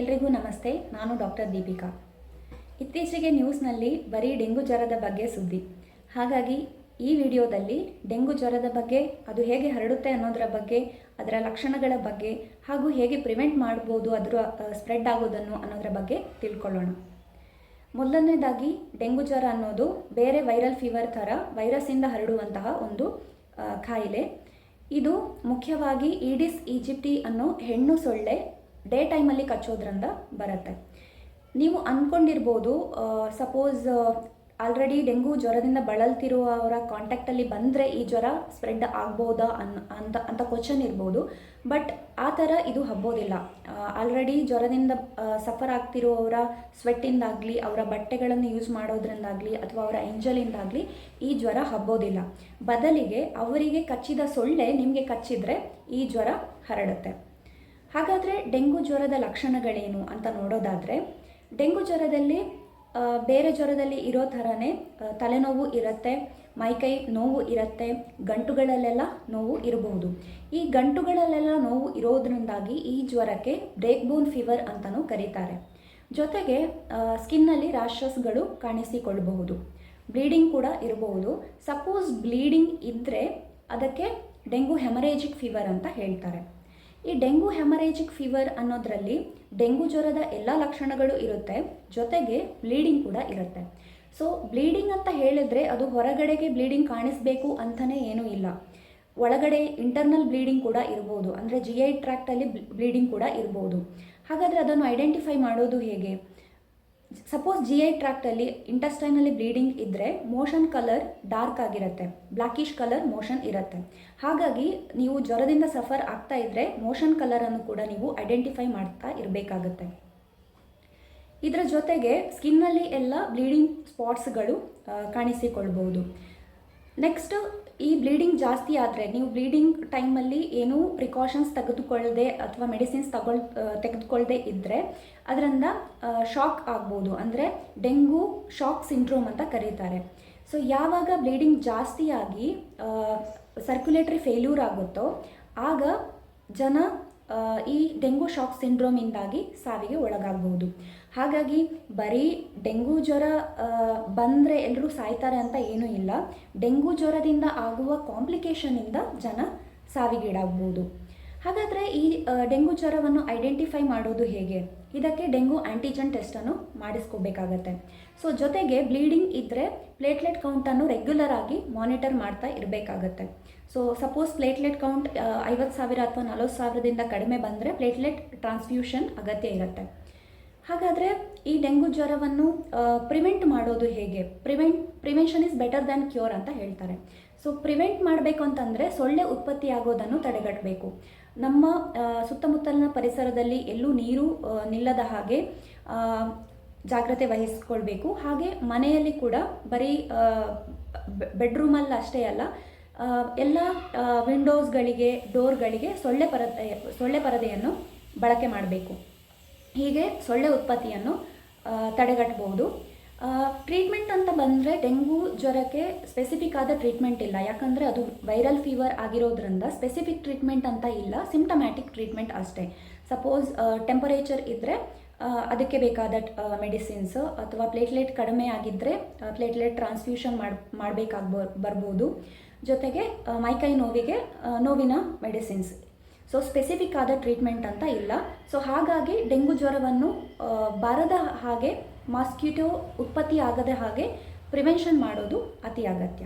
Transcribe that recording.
ಎಲ್ರಿಗೂ ನಮಸ್ತೆ, ನಾನು ಡಾಕ್ಟರ್ ದೀಪಿಕಾ. ಇತ್ತೀಚೆಗೆ ನ್ಯೂಸ್ನಲ್ಲಿ ಬರೀ ಡೆಂಗು ಜ್ವರದ ಬಗ್ಗೆ ಸುದ್ದಿ. ಹಾಗಾಗಿ ಈ ವಿಡಿಯೋದಲ್ಲಿ ಡೆಂಗು ಜ್ವರದ ಬಗ್ಗೆ, ಅದು ಹೇಗೆ ಹರಡುತ್ತೆ ಅನ್ನೋದರ ಬಗ್ಗೆ, ಅದರ ಲಕ್ಷಣಗಳ ಬಗ್ಗೆ, ಹಾಗೂ ಹೇಗೆ ಪ್ರಿವೆಂಟ್ ಮಾಡ್ಬೋದು, ಅದರ ಸ್ಪ್ರೆಡ್ ಆಗೋದನ್ನು ಅನ್ನೋದರ ಬಗ್ಗೆ ತಿಳ್ಕೊಳ್ಳೋಣ. ಮೊದಲನೇದಾಗಿ, ಡೆಂಗು ಜ್ವರ ಅನ್ನೋದು ಬೇರೆ ವೈರಲ್ ಫೀವರ್ ಥರ ವೈರಸ್ಸಿಂದ ಹರಡುವಂತಹ ಒಂದು ಕಾಯಿಲೆ ಇದು ಮುಖ್ಯವಾಗಿ ಈಡಿಸ್, ಈಜಿಪ್ಟಿ ಅನ್ನೋ ಹೆಣ್ಣು ಸೊಳ್ಳೆ ಡೇ ಟೈಮಲ್ಲಿ ಕಚ್ಚೋದ್ರಿಂದ ಬರುತ್ತೆ. ನೀವು ಅಂದ್ಕೊಂಡಿರ್ಬೋದು ಸಪೋಸ್ ಆಲ್ರೆಡಿ ಡೆಂಗು ಜ್ವರದಿಂದ ಬಳಲ್ತಿರುವವರ ಕಾಂಟ್ಯಾಕ್ಟಲ್ಲಿ ಬಂದರೆ ಈ ಜ್ವರ ಸ್ಪ್ರೆಡ್ ಆಗ್ಬೋದಾ ಅನ್, ಅಂತ ಅಂತ ಕ್ವಶನ್ ಇರ್ಬೋದು. ಬಟ್ ಆ ಥರ ಇದು ಹಬ್ಬೋದಿಲ್ಲ. ಆಲ್ರೆಡಿ ಜ್ವರದಿಂದ ಸಫರ್ ಆಗ್ತಿರುವವರ ಸ್ವೆಟ್ಟಿಂದಾಗಲಿ ಅವರ ಬಟ್ಟೆಗಳನ್ನು ಯೂಸ್ ಮಾಡೋದ್ರಿಂದಾಗಲಿ ಅಥವಾ ಅವರ ಎಂಜಲಿಂದಾಗಲಿ ಈ ಜ್ವರ ಹಬ್ಬೋದಿಲ್ಲ. ಬದಲಿಗೆ ಅವರಿಗೆ ಕಚ್ಚಿದ ಸೊಳ್ಳೆ ನಿಮಗೆ ಕಚ್ಚಿದ್ರೆ ಈ ಜ್ವರ ಹರಡುತ್ತೆ. ಹಾಗಾದರೆ ಡೆಂಗು ಜ್ವರದ ಲಕ್ಷಣಗಳೇನು ಅಂತ ನೋಡೋದಾದರೆ, ಡೆಂಗು ಜ್ವರದಲ್ಲಿ ಬೇರೆ ಜ್ವರದಲ್ಲಿ ಇರೋ ಥರನೇ ತಲೆನೋವು ಇರುತ್ತೆ, ಮೈಕೈ ನೋವು ಇರುತ್ತೆ, ಗಂಟುಗಳಲ್ಲೆಲ್ಲ ನೋವು ಇರಬಹುದು. ಈ ಗಂಟುಗಳಲ್ಲೆಲ್ಲ ನೋವು ಇರೋದ್ರಿಂದಾಗಿ ಈ ಜ್ವರಕ್ಕೆ ಬ್ರೇಕ್ ಬೋನ್ ಫೀವರ್ ಅಂತಲೂ ಕರೀತಾರೆ. ಜೊತೆಗೆ ಸ್ಕಿನ್ನಲ್ಲಿ ರ್ಯಾಷಸ್ಗಳು ಕಾಣಿಸಿಕೊಳ್ಳಬಹುದು. ಬ್ಲೀಡಿಂಗ್ ಕೂಡ ಇರಬಹುದು. ಸಪೋಸ್ ಬ್ಲೀಡಿಂಗ್ ಇದ್ದರೆ ಅದಕ್ಕೆ ಡೆಂಗು ಹೆಮರೇಜಿಕ್ ಫೀವರ್ ಅಂತ ಹೇಳ್ತಾರೆ. ಈ ಡೆಂಗು ಹೆಮರೇಜಿಕ್ ಫೀವರ್ ಅನ್ನೋದರಲ್ಲಿ ಡೆಂಗು ಜ್ವರದ ಎಲ್ಲ ಲಕ್ಷಣಗಳು ಇರುತ್ತೆ, ಜೊತೆಗೆ ಬ್ಲೀಡಿಂಗ್ ಕೂಡ ಇರುತ್ತೆ. ಸೊ ಬ್ಲೀಡಿಂಗ್ ಅಂತ ಹೇಳಿದ್ರೆ ಅದು ಹೊರಗಡೆಗೆ ಬ್ಲೀಡಿಂಗ್ ಕಾಣಿಸ್ಬೇಕು ಅಂತಲೇ ಏನೂ ಇಲ್ಲ. ಒಳಗಡೆ ಇಂಟರ್ನಲ್ ಬ್ಲೀಡಿಂಗ್ ಕೂಡ ಇರ್ಬೋದು, ಅಂದರೆ ಜಿ ಐ ಟ್ರ್ಯಾಕ್ಟಲ್ಲಿ ಬ್ಲೀಡಿಂಗ್ ಕೂಡ ಇರ್ಬೋದು. ಹಾಗಾದರೆ ಅದನ್ನು ಐಡೆಂಟಿಫೈ ಮಾಡೋದು ಹೇಗೆ? ಸಪೋಸ್ ಜಿ ಐ ಟ್ರ್ಯಾಕ್ಟಲ್ಲಿ ಇಂಟೆಸ್ಟೈನಲ್ಲಿ ಬ್ಲೀಡಿಂಗ್ ಇದ್ದರೆ ಮೋಷನ್ ಕಲರ್ ಡಾರ್ಕ್ ಆಗಿರುತ್ತೆ. ಬ್ಲ್ಯಾಕಿಶ್ ಕಲರ್ ಮೋಷನ್ ಇರುತ್ತೆ. ಹಾಗಾಗಿ ನೀವು ಜ್ವರದಿಂದ ಸಫರ್ ಆಗ್ತಾ ಇದ್ದರೆ ಮೋಷನ್ ಕಲರನ್ನು ಕೂಡ ನೀವು ಐಡೆಂಟಿಫೈ ಮಾಡ್ತಾ ಇರಬೇಕಾಗತ್ತೆ. ಇದರ ಜೊತೆಗೆ ಸ್ಕಿನ್ನಲ್ಲಿ ಎಲ್ಲ ಬ್ಲೀಡಿಂಗ್ ಸ್ಪಾಟ್ಸ್ಗಳು ಕಾಣಿಸಿಕೊಳ್ಬೋದು ನೆಕ್ಸ್ಟ್ ಈ ಬ್ಲೀಡಿಂಗ್ ಜಾಸ್ತಿ ಆದರೆ ನೀವು ಬ್ಲೀಡಿಂಗ್ ಟೈಮಲ್ಲಿ ಏನೂ ಪ್ರಿಕಾಷನ್ಸ್ ತೆಗೆದುಕೊಳ್ಳದೆ ಅಥವಾ ಮೆಡಿಸಿನ್ಸ್ ತಗೊಳ್ ತೆಗೆದುಕೊಳ್ಳದೆ ಇದ್ದರೆ ಅದರಿಂದ ಶಾಕ್ ಆಗ್ಬೋದು. ಅಂದರೆ ಡೆಂಗು ಶಾಕ್ ಸಿಂಡ್ರೋಮ್ ಅಂತ ಕರೀತಾರೆ. ಸೊ ಯಾವಾಗ ಬ್ಲೀಡಿಂಗ್ ಜಾಸ್ತಿಯಾಗಿ ಸರ್ಕ್ಯುಲೇಟರಿ ಫೇಲ್ಯೂರ್ ಆಗುತ್ತೋ, ಆಗ ಜನ ಈ ಡೆಂಗು ಶಾಕ್ ಸಿಂಡ್ರೋಮಿಂದಾಗಿ ಸಾವಿಗೆ ಒಳಗಾಗಬಹುದು. ಹಾಗಾಗಿ ಬರೀ ಡೆಂಗು ಜ್ವರ ಬಂದರೆ ಎಲ್ಲರೂ ಸಾಯ್ತಾರೆ ಅಂತ ಏನೂ ಇಲ್ಲ. ಡೆಂಗು ಜ್ವರದಿಂದ ಆಗುವ ಕಾಂಪ್ಲಿಕೇಶನಿಂದ ಜನ ಸಾವಿಗೀಡಾಗ್ಬೋದು ಹಾಗಾದರೆ ಈ ಡೆಂಗು ಜ್ವರವನ್ನು ಐಡೆಂಟಿಫೈ ಮಾಡೋದು ಹೇಗೆ? ಇದಕ್ಕೆ ಡೆಂಗು ಆ್ಯಂಟಿಜನ್ ಟೆಸ್ಟನ್ನು ಮಾಡಿಸ್ಕೋಬೇಕಾಗತ್ತೆ. ಸೊ ಜೊತೆಗೆ ಬ್ಲೀಡಿಂಗ್ ಇದ್ದರೆ ಪ್ಲೇಟ್ಲೆಟ್ ಕೌಂಟನ್ನು ರೆಗ್ಯುಲರ್ ಆಗಿ ಮಾನಿಟರ್ ಮಾಡ್ತಾ ಇರಬೇಕಾಗತ್ತೆ. ಸೊ ಸಪೋಸ್ ಪ್ಲೇಟ್ಲೆಟ್ ಕೌಂಟ್ ಐವತ್ತು ಸಾವಿರ ಅಥವಾ ನಲವತ್ತು ಸಾವಿರದಿಂದ ಕಡಿಮೆ ಬಂದರೆ ಪ್ಲೇಟ್ಲೆಟ್ ಟ್ರಾನ್ಸ್ಫ್ಯೂಷನ್ ಅಗತ್ಯ ಇರುತ್ತೆ. ಹಾಗಾದರೆ ಈ ಡೆಂಗು ಜ್ವರವನ್ನು ಪ್ರಿವೆಂಟ್ ಮಾಡೋದು ಹೇಗೆ? Prevent prevention is better than cure ಅಂತ ಹೇಳ್ತಾರೆ. ಸೊ ಪ್ರಿವೆಂಟ್ ಮಾಡಬೇಕು ಅಂತಂದರೆ ಸೊಳ್ಳೆ ಉತ್ಪತ್ತಿ ಆಗೋದನ್ನು ತಡೆಗಟ್ಟಬೇಕು ನಮ್ಮ ಸುತ್ತಮುತ್ತಲಿನ ಪರಿಸರದಲ್ಲಿ ಎಲ್ಲೂ ನೀರು ನಿಲ್ಲದ ಹಾಗೆ ಜಾಗ್ರತೆ ವಹಿಸ್ಕೊಳ್ಬೇಕು. ಹಾಗೆ ಮನೆಯಲ್ಲಿ ಕೂಡ ಬರೀ ಬೆಡ್ರೂಮಲ್ಲಿ ಅಷ್ಟೇ ಅಲ್ಲ ಎಲ್ಲ ವಿಂಡೋಸ್ಗಳಿಗೆ ಡೋರ್ಗಳಿಗೆ ಸೊಳ್ಳೆ ಪರದೆ, ಸೊಳ್ಳೆ ಪರದೆಯನ್ನು ಬಳಕೆ ಮಾಡಬೇಕು. ಹೀಗೆ ಸೊಳ್ಳೆ ಉತ್ಪತ್ತಿಯನ್ನು ತಡೆಗಟ್ಟಬಹುದು. ಟ್ರೀಟ್ಮೆಂಟ್ ಅಂತ ಬಂದರೆ ಡೆಂಗು ಜ್ವರಕ್ಕೆ ಸ್ಪೆಸಿಫಿಕ್ ಆದ ಟ್ರೀಟ್ಮೆಂಟ್ ಇಲ್ಲ. ಯಾಕಂದರೆ ಅದು ವೈರಲ್ ಫೀವರ್ ಆಗಿರೋದ್ರಿಂದ ಸ್ಪೆಸಿಫಿಕ್ ಟ್ರೀಟ್ಮೆಂಟ್ ಅಂತ ಇಲ್ಲ. ಸಿಂಪ್ಟಮ್ಯಾಟಿಕ್ ಟ್ರೀಟ್ಮೆಂಟ್ ಅಷ್ಟೇ. ಸಪೋಸ್ ಟೆಂಪರೇಚರ್ ಇದ್ದರೆ ಅದಕ್ಕೆ ಬೇಕಾದ ಮೆಡಿಸಿನ್ಸ್ ಅಥವಾ ಪ್ಲೇಟ್ಲೆಟ್ ಕಡಿಮೆ ಆಗಿದ್ದರೆ ಪ್ಲೇಟ್ಲೆಟ್ ಟ್ರಾನ್ಸ್ಫ್ಯೂಷನ್ ಮಾಡಿ, ಮಾಡಬೇಕಾಗ್ಬೋ, ಬರ್ಬೋದು. ಜೊತೆಗೆ ಮೈಕೈ ನೋವಿಗೆ ನೋವಿನ ಮೆಡಿಸಿನ್ಸ್ ಸೊ ಸ್ಪೆಸಿಫಿಕ್ ಆದ ಟ್ರೀಟ್ಮೆಂಟ್ ಅಂತ ಇಲ್ಲ. ಸೊ ಹಾಗಾಗಿ ಡೆಂಗು ಜ್ವರವನ್ನು ಬರದ ಹಾಗೆ ಮಾಸ್ಕಿಟೋ ಉತ್ಪತ್ತಿ ಆಗದ ಹಾಗೆ ಪ್ರಿವೆನ್ಷನ್ ಮಾಡೋದು ಅತಿ ಅಗತ್ಯ.